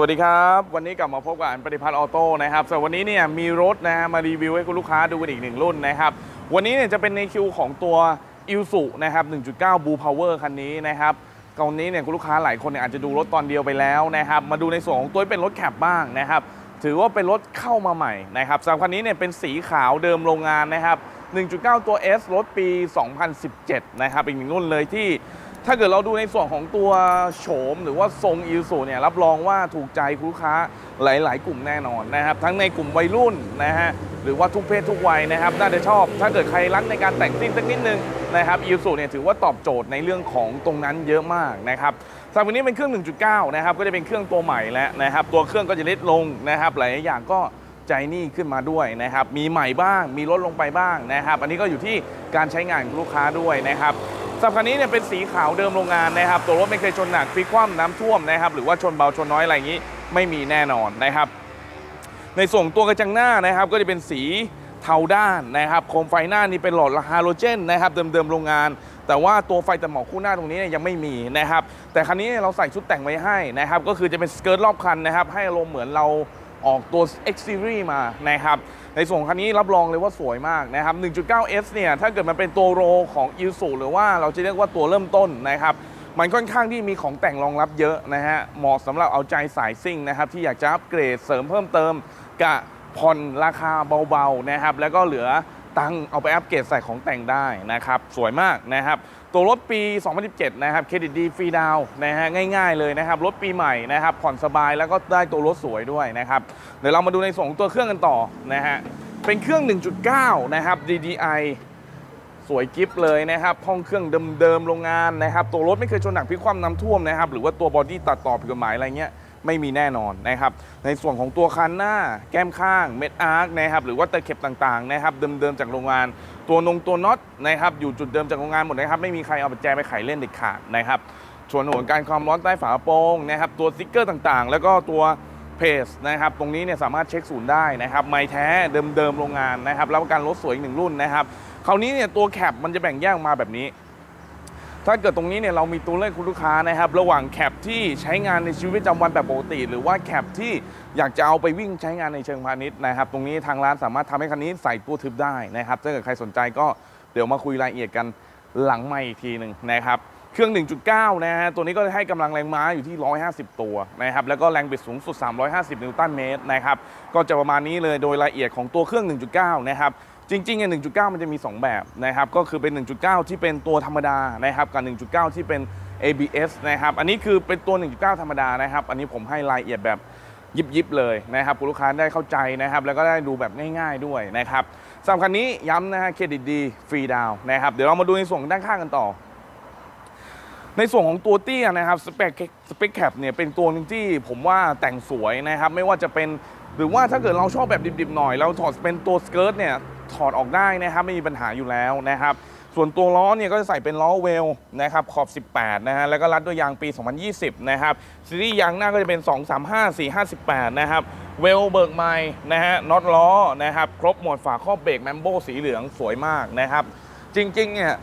วัสดีครับ วันนี้กลับมาพบกับอันปฏิพัฒน์ออโต้นะครับสำหรับวันนี้เนี่ยมีรถนะฮะมารีวิวให้คุณลูกค้าดูกันอีกหนึ่งรุ่นนะครับ วันนี้เนี่ยจะเป็นในคิวของตัว i l s u นะครับ 1.9 Blue Power คันนี้นะครับตอนนี้เนี่ยคุณลูกค้าหลายคนเนี่ยอาจจะดูรถตอนเดียวไปแล้วนะครับ มาดูในส่วนของตัวเป็นรถแคปบ้างนะครับ ถือว่าเป็นรถเข้ามาใหม่นะครับสำหรับคันนี้เนี่ยเป็นสีขาวเดิมโรงงานนะครับ 1.9 ตัว S รถปี 2017 นะครับ อีกหนึ่งรุ่นเลยที่ ถ้าเกิดเราดูในส่วนของตัวโฉม หรือว่าทรงอิลสูเนี่ยรับรองว่าถูกใจลูกค้าหลาย ๆ กลุ่มแน่นอนนะครับ ทั้งในกลุ่มวัยรุ่นนะฮะหรือว่าทุกเพศทุกวัยนะครับ น่าจะชอบ ถ้าเกิดใครรักในการแต่งซิ่งสักนิดนึงนะครับอิลสูเนี่ยถือว่าตอบโจทย์ในเรื่องของตรงนั้นเยอะมากนะครับสำหรับวันนี้เป็นเครื่อง 1.9 นะครับก็จะเป็นเครื่องตัวใหม่แล้วนะครับ ตัวเครื่องก็จะเล็กลงนะครับ หลายๆอย่างก็ใจนี่ขึ้นมาด้วยนะครับ มีใหม่บ้าง มีลดลงไปบ้างนะครับ อันนี้ก็อยู่ที่การใช้งานของลูกค้าด้วยนะครับ สำหรับคันนี้เนี่ยเป็นสีขาวเดิมโรงงานนะครับ ตัวรถไม่เคยชนหนักพลิกคว่ำน้ำท่วมนะครับ หรือว่าชนเบาชนน้อยอะไรอย่างนี้ไม่มีแน่นอนนะครับ ในส่วนตัวกระจังหน้านะครับ ก็จะเป็นสีเทาด้านนะครับ โคมไฟหน้านี่เป็นหลอดฮาโลเจนนะครับ เดิมๆโรงงาน แต่ว่าตัวไฟตัดหมอกคู่หน้าตรงนี้เนี่ยยังไม่มีนะครับ แต่คันนี้เราใส่ชุดแต่งไว้ให้นะครับ ก็คือจะเป็นสเกิร์ตรอบคันนะครับ ให้อารมณ์เหมือนเรา ออกตัว X Series มานะครับ ในส่วนคันนี้รับรองเลยว่าสวยมากนะครับ 1.9S เนี่ยถ้าเกิดมันเป็นตัวโรของ i l s u หรือว่าเราจะเรียกว่าตัวเริ่มต้นนะครับ มันค่อนข้างที่มีของแต่งรองรับเยอะนะฮะเหมาะสำหรับเอาใจสายซิ่งนะครับ ที่อยากจะอัปเกรดเสริมเพิ่มเติมกะผ่อนราคาเบาๆนะครับ แล้วก็เหลือ ตังเอาไปอัปเกรดใส่ของแต่งได้นะครับ สวยมากนะครับ ตัวรถปี 2017 นะครับเครดิตดีฟรีดาวน์นะฮะง่ายๆเลยนะครับ รถปีใหม่นะครับ ผ่อนสบายแล้วก็ได้ตัวรถสวยด้วยนะครับ เดี๋ยวเรามาดูในส่วนของตัวเครื่องกันต่อนะฮะเป็นเครื่อง 1.9 นะครับ DDI สวยกิฟเลยนะครับ ห้องเครื่องเดิมๆโรงงานนะครับ ตัวรถไม่เคยชนหนักพลิกคว่ำน้ำท่วมนะครับ หรือว่าตัวบอดี้ตัดต่อผิดกฎหมายอะไรเงี้ย ไม่มีแน่นอนนะครับ ในส่วนของตัวคันหน้า แก้มข้างเม็ดอาร์คนะครับหรือว่าตะเข็บต่างๆนะครับเดิมๆจากโรงงาน ตัวนงตัวน็อตนะครับอยู่จุดเดิมจากโรงงานหมดนะครับไม่มีใครเอาปัจแจไปไขเล่นเด็ดขาดนะครับส่วนหัวการความร้อนใต้ฝากระโปรงนะครับตัวสติ๊กเกอร์ต่างๆ แล้วก็ตัวเพจนะครับตรงนี้เนี่ยสามารถเช็คศูนย์ได้นะครับไม้แท้เดิมๆโรงงานนะครับรับประกันรถสวยอีกหนึ่งรุ่นนะครับคราวนี้เนี่ยตัวแคปมันจะแบ่งแยกมาแบบนี้ ถ้าเกิดตรงนี้เนี่ยเรามีตัวเลือกคุณลูกค้านะครับ ระหว่างแคปที่ใช้งานในชีวิตประจำวันแบบปกติ หรือว่าแคปที่อยากจะเอาไปวิ่งใช้งานในเชิงพาณิชย์นะครับ ตรงนี้ทางร้านสามารถทำให้คันนี้ใส่ตัวทึบได้นะครับ ถ้าเกิดใครสนใจก็เดี๋ยวมาคุยรายละเอียดกันหลังไม่อีกทีหนึ่งนะครับเครื่อง 1.9 นะฮะ ตัวนี้ก็จะให้กำลังแรงม้าอยู่ที่ 150 ตัวนะครับ แล้วก็แรงบิดสูงสุด 350 นิวตันเมตรนะครับ ก็จะประมาณนี้เลย โดยรายละเอียดของตัวเครื่อง 1.9 นะครับ จริงๆเนี่ย1.9 มันจะมี 2 แบบนะครับ ก็คือเป็น 1.9 ที่เป็นตัวธรรมดานะครับ กับ 1.9 ที่เป็น ABS นะครับ อันนี้คือเป็นตัว 1.9 ธรรมดานะครับ อันนี้ผมให้รายละเอียดแบบยิบยิบๆเลยนะครับคุณลูกค้าได้เข้าใจนะครับ แล้วก็ได้ดูแบบง่าย ๆด้วยนะครับสำหรับคันนี้ย้ำนะฮะเครดิตดีฟรีดาวนะครับ เดี๋ยวเรามาดูในส่วนด้านข้างกันต่อ ในส่วนของตัวเตี้ยนะครับสเปคสเปคแคปเนี่ยเป็นตัวหนึงที่ผมว่าแต่งสวยนะครับ ไม่ว่าจะเป็นหรือว่าถ้าเกิดเราชอบแบบดิบๆหน่อย เราถอดเป็นตัวสเกิร์ตเนี่ย ถอดออกได้นะครับไม่มีปัญหาอยู่แล้วนะครับ ส่วนตัวล้อเนี่ยก็จะใส่เป็นล้อเวลนะครับขอบ 18 นะฮะแล้วก็รัดด้วยยางปี 2020 นะครับซีรีส์ยางหน้าก็จะเป็น 235 458 นะครับเวลเบิกไม้นะฮะน็อตล้อนะครับครบหมวดฝาครอบเบรกแมมโบสีเหลืองสวยมากนะครับ จริงๆเนี่ย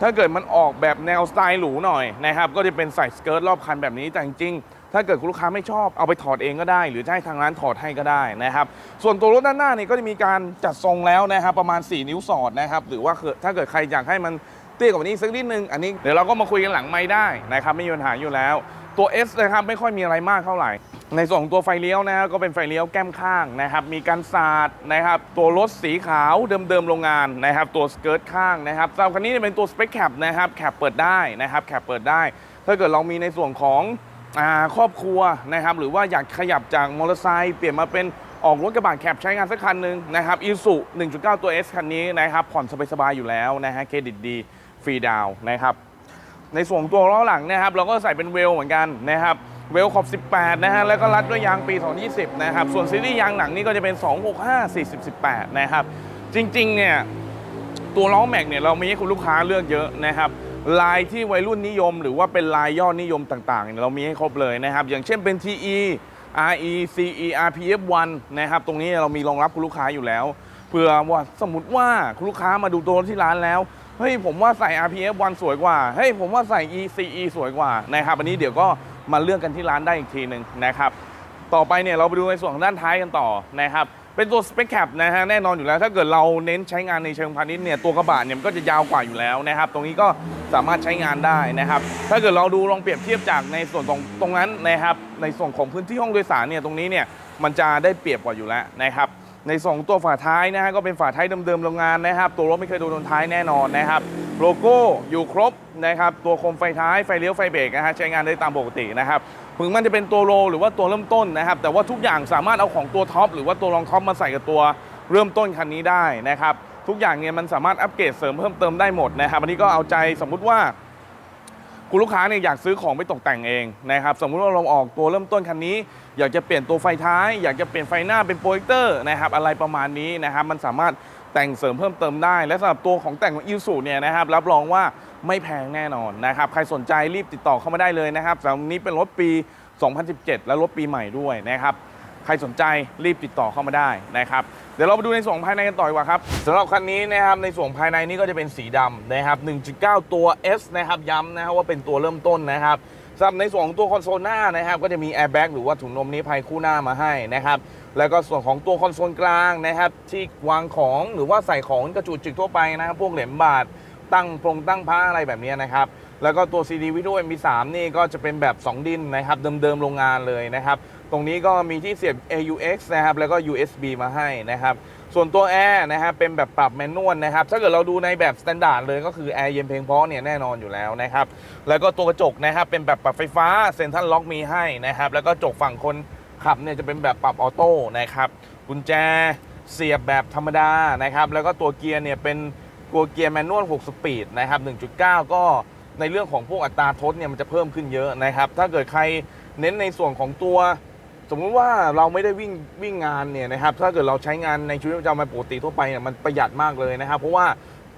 ถ้าเกิดมันออกแบบแนวสไตล์หรูหน่อยนะครับก็จะเป็นใส่สเกิร์ตรอบคันแบบนี้แต่จริงๆ ถ้าเกิดคุณลูกค้าไม่ชอบเอาไปถอดเองก็ได้ หรือจะให้ทางร้านถอดให้ก็ได้นะครับส่วนตัวรถด้านหน้านี่ก็จะมีการจัดทรงแล้วนะครับประมาณ 4 นิ้วสอดนะครับหรือว่าถ้าเกิดใครอยากให้มันเตี้ยกว่านี้สักนิดนึงอันนี้เดี๋ยวเราก็มาคุยกันหลังไม่ได้นะครับไม่มีปัญหาอยู่แล้วตัว S นะครับไม่ค่อยมีอะไรมากเท่าไหร่ ในส่วนของตัวไฟเลี้ยวนะครับก็เป็นไฟเลี้ยวแก้มข้างนะครับมีการสาดนะครับตัวรถสีขาวเดิมๆโรงงานนะครับตัวสเกิร์ตข้างนะครับสำหรับคันนี้เป็นตัวสเปคแคปนะครับแคปเปิดได้นะครับแคปเปิดได้ ถ้าเกิดเรามีในส่วนของ ครอบครัวนะครับหรือว่าอยากขยับจากมอเตอร์ไซค์เปลี่ยนมาเป็นออกรถกระบะแคปใช้งานสักคันหนึ่งนะครับอีสุ1.9 ตัว S คันนี้นะครับผ่อนสบายๆอยู่แล้วนะฮะเครดิตดีฟรีดาวนะครับในส่วนตัวล้อหลังนะครับเราก็ใส่เป็นเวลเหมือนกันนะครับเวลขอบ 18 นะฮะ แล้วก็รัดด้วยยางปี 2020 นะครับ ส่วนซีรีส์ยางหนังนี่ก็จะเป็น 265 40 18 นะครับ จริง ๆ เนี่ย ตัวล้อแม็กเนี่ย เรามีให้คุณลูกค้าเลือกเยอะนะครับ ลายที่วัยรุ่นนิยม หรือว่าเป็นลายยอดนิยมต่างๆ เรามีให้ครบเลยนะครับ อย่างเช่นเป็น TE RE CE RPF 1 นะครับ ตรงนี้เรามีรองรับคุณลูกค้าอยู่แล้วเพื่อว่าสมมติว่าคุณลูกค้ามาดูตัวรถที่ร้านแล้วเฮ้ยผมว่าใส่ RPF 1 สวยกว่าเฮ้ยผมว่าใส่ ECE สวยกว่านะครับอันนี้เดี๋ยวก็มาเลือกกันที่ร้านได้อีกทีหนึ่งนะครับ ต่อไปเนี่ยเราไปดูในส่วนของด้านท้ายกันต่อนะครับ เป็นตัวสเปคแคปนะฮะแน่นอนอยู่แล้ว ถ้าเกิดเราเน้นใช้งานในเชิงพาณิชย์เนี่ยตัวกระบะเนี่ยมันก็จะยาวกว่าอยู่แล้วนะครับ ตรงนี้ก็สามารถใช้งานได้นะครับ ถ้าเกิดเราดูลองเปรียบเทียบจากในส่วนตรงตรงนั้นนะครับในส่วนของพื้นที่ห้องโดยสารเนี่ยตรงนี้เนี่ยมันจะได้เปรียบกว่าอยู่แล้วนะครับ ในสองตัวฝาท้ายนะฮะก็เป็นฝาท้ายเดิมๆโรงงานนะครับ ตัวรถไม่เคยโดนโดนท้ายแน่นอนนะครับ โลโก้อยู่ครบนะครับ ตัวโคมไฟท้ายไฟเลี้ยวไฟเบรกนะฮะใช้งานได้ตามปกตินะครับถึงมันจะเป็นตัวโลหรือว่าตัวเริ่มต้นนะครับ แต่ว่าทุกอย่างสามารถเอาของตัวท็อปหรือว่าตัวรองท็อปมาใส่กับตัวเริ่มต้นคันนี้ได้นะครับ ทุกอย่างเนี่ยมันสามารถอัปเกรดเสริมเพิ่มเติมได้หมดนะครับอันนี้ก็เอาใจสมมุติว่า คุณลูกค้าเนี่ยอยากซื้อของไปตกแต่งเองนะครับสมมุติว่าเราออกตัวเริ่มต้นคันนี้ อยากจะเปลี่ยนตัวไฟท้าย อยากจะเปลี่ยนไฟหน้าเป็นโปรเจคเตอร์นะครับอะไรประมาณนี้นะครับมันสามารถแต่งเสริมเพิ่มเติมได้ และสำหรับตัวของแต่งของอิสูเนี่ยนะครับรับรองว่าไม่แพงแน่นอนนะครับใครสนใจรีบติดต่อเข้ามาได้เลยนะครับสำหรับนี้เป็นรถปี 2017 และรถปีใหม่ด้วยนะครับใครสนใจรีบติดต่อเข้ามาได้นะครับ เดี๋ยวเราไปดูในส่วนภายในกันต่อดีกว่าครับสำหรับคันนี้นะครับในส่วนภายในนี่ก็จะเป็นสีดำนะครับ 1.9 ตัว S นะครับย้ำนะครับว่าเป็นตัวเริ่มต้นนะครับสำหรับในส่วนของตัวคอนโซลหน้านะครับก็จะมีแอร์แบ็กหรือว่าถุงลมนิรภัยคู่หน้ามาให้นะครับแล้วก็ส่วนของตัวคอนโซลกลางนะครับที่วางของหรือว่าใส่ของกระจุกจิกทั่วไปนะครับพวกเหรียญบาทตั้งพรงตั้งผ้าอะไรแบบนี้นะครับ แล้วก็ตัว CD วิดีโอ MP3 นี่ก็จะเป็นแบบ 2 ดินนะครับ เดิมๆโรงงานเลยนะครับ ตรงนี้ก็มีที่เสียบ AUX นะครับ แล้วก็ USB มาให้นะครับ ส่วนตัวแอร์นะครับเป็นแบบปรับแมนนวลนะครับ ถ้าเกิดเราดูในแบบสแตนดาร์ดเลยก็คือแอร์เย็นเพียงพอเนี่ยแน่นอนอยู่แล้วนะครับ แล้วก็ตัวกระจกนะครับเป็นแบบปรับไฟฟ้าเซ็นทรัลล็อกมีให้นะครับ แล้วก็จกฝั่งคนขับเนี่ยจะเป็นแบบปรับออโต้นะครับ กุญแจเสียบแบบธรรมดานะครับ แล้วก็ตัวเกียร์เนี่ยเป็นตัวเกียร์แมนนวล 6 สปีดนะครับ 1.9 ก็ ในเรื่องของพวกอัตราทดเนี่ยมันจะเพิ่มขึ้นเยอะนะครับ ถ้าเกิดใครเน้นในส่วนของตัว สมมุติว่าเราไม่ได้วิ่งวิ่งงานเนี่ยนะครับถ้าเกิดเราใช้งานในชีวิตประจำวันปกติทั่วไปเนี่ยมันประหยัดมากเลยนะครับ เพราะว่า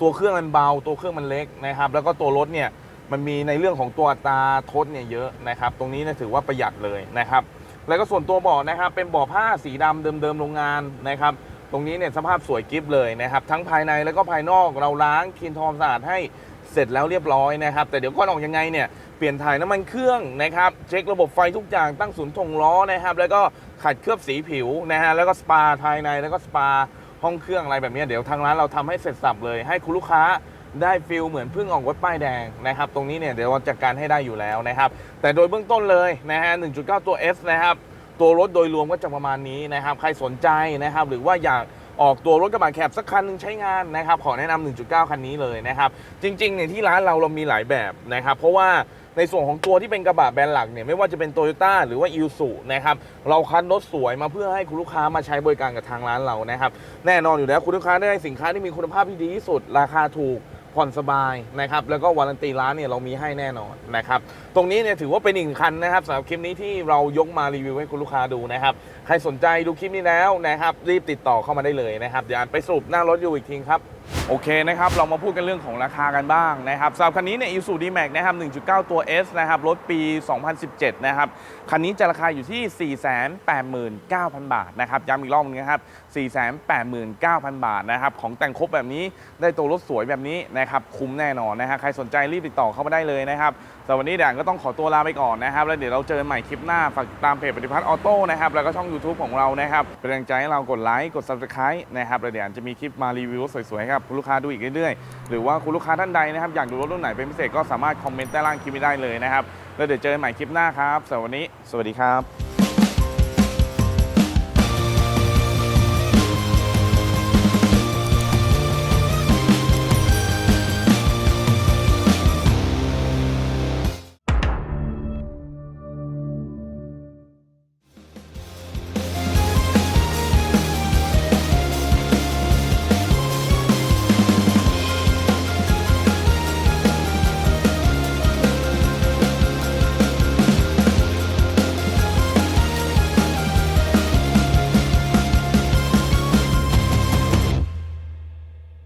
ตัวเครื่องมันเบาตัวเครื่องมันเล็กนะครับ แล้วก็ตัวรถเนี่ยมันมีในเรื่องของตัวอัตราทดเนี่ยเยอะนะครับ ตรงนี้นถือว่าประหยัดเลยนะครับ แล้วก็ส่วนตัวเบาะนะครับ เป็นเบาะผ้าสีดำเดิมๆโรงงานนะครับ ตรงนี้เนี่ยสภาพสวยกิฟเลยนะครับ ทั้งภายในแล้วก็ภายนอกเราล้างคลีนทอมสะอาดให้ เสร็จแล้วเรียบร้อยนะครับ แต่เดี๋ยวก่อนออกยังไงเนี่ยเปลี่ยนถ่ายน้ำมันเครื่องนะครับ เช็คระบบไฟทุกอย่างตั้งศูนย์ถ่วงล้อนะครับ แล้วก็ขัดเคลือบสีผิวนะฮะแล้วก็สปาภายในแล้วก็สปาห้องเครื่องอะไรแบบนี้เดี๋ยวทางร้านเราทำให้เสร็จสับเลย ให้คุณลูกค้าได้ฟิลเหมือนเพิ่งออกรถป้ายแดงนะครับ ตรงนี้เนี่ยเดี๋ยวเราจัดการให้ได้อยู่แล้วนะครับ แต่โดยเบื้องต้นเลยนะฮะ 1.9 ตัว S นะครับ ตัวรถโดยรวมก็จะประมาณนี้นะครับ ใครสนใจนะครับ หรือว่าอยาก ออกตัวรถกระบะแคบสักคันหนึ่งใช้งานนะครับขอแนะนำ1.9 คันนี้เลยนะครับจริงๆเนี่ยที่ร้านเราเรามีหลายแบบนะครับเพราะว่าในส่วนของตัวที่เป็นกระบะแบรนด์หลักเนี่ยไม่ว่าจะเป็นโตโยต้าหรือว่าอิวสุนะครับเราคันรถสวยมาเพื่อให้คุณลูกค้ามาใช้บริการกับทางร้านเรานะครับแน่นอนอยู่แล้วคุณลูกค้าได้สินค้าที่มีคุณภาพที่ดีที่สุดราคาถูก ผ่อนสบายนะครับแล้วก็วารันตีร้านเนี่ยเรามีให้แน่นอนนะครับตรงนี้เนี่ยถือว่าเป็นอีกหนึ่งคันนะครับสำหรับคลิปนี้ที่เรายกมารีวิวให้คุณลูกค้าดูนะครับใครสนใจดูคลิปนี้แล้วนะครับรีบติดต่อเข้ามาได้เลยนะครับเดี๋ยวอ่านไปสรุปหน้ารถอยู่อีกทีครับ โอเคนะครับ เรามาพูดกันเรื่องของราคากันบ้างนะครับสำหรับคันนี้เนี่ยอิซูดีแม็กนะครับ 1.9 ตัว S นะครับ รถปี 2017 นะครับ คันนี้จะราคาอยู่ที่ 489,000 บาทนะครับ ย้ำอีกรอบนึงนะครับ 489,000 บาทนะครับ ของแต่งครบแบบนี้ ได้ตัวรถสวยแบบนี้นะครับ คุ้มแน่นอนนะฮะ ใครสนใจรีบติดต่อเข้ามาได้เลยนะครับสำหรับวันนี้เดี๋ยวก็ต้องขอตัวลาไปก่อนนะครับ แล้วเดี๋ยวเราเจอกันใหม่คลิปหน้า ฝากติดตามเพจปฏิพัฒน์ออโต้นะครับ แล้วก็ช่อง YouTube ของเรา นะครับ เป็นแรงใจให้เรากดไลค์ กด Subscribe นะครับ แล้วเดี๋ยวจะมีคลิปมารีวิวสวยๆให้กับคุณลูกค้าดูอีกเรื่อยๆ หรือว่าคุณลูกค้าท่านใดนะครับอยากดูรถรุ่นไหนเป็นพิเศษก็สามารถคอมเมนต์ใต้ล่างคลิปนี้ได้เลยนะครับแล้วเดี๋ยวเจอกันใหม่คลิปหน้าครับสำหรับวันนี้ สวัสดีครับ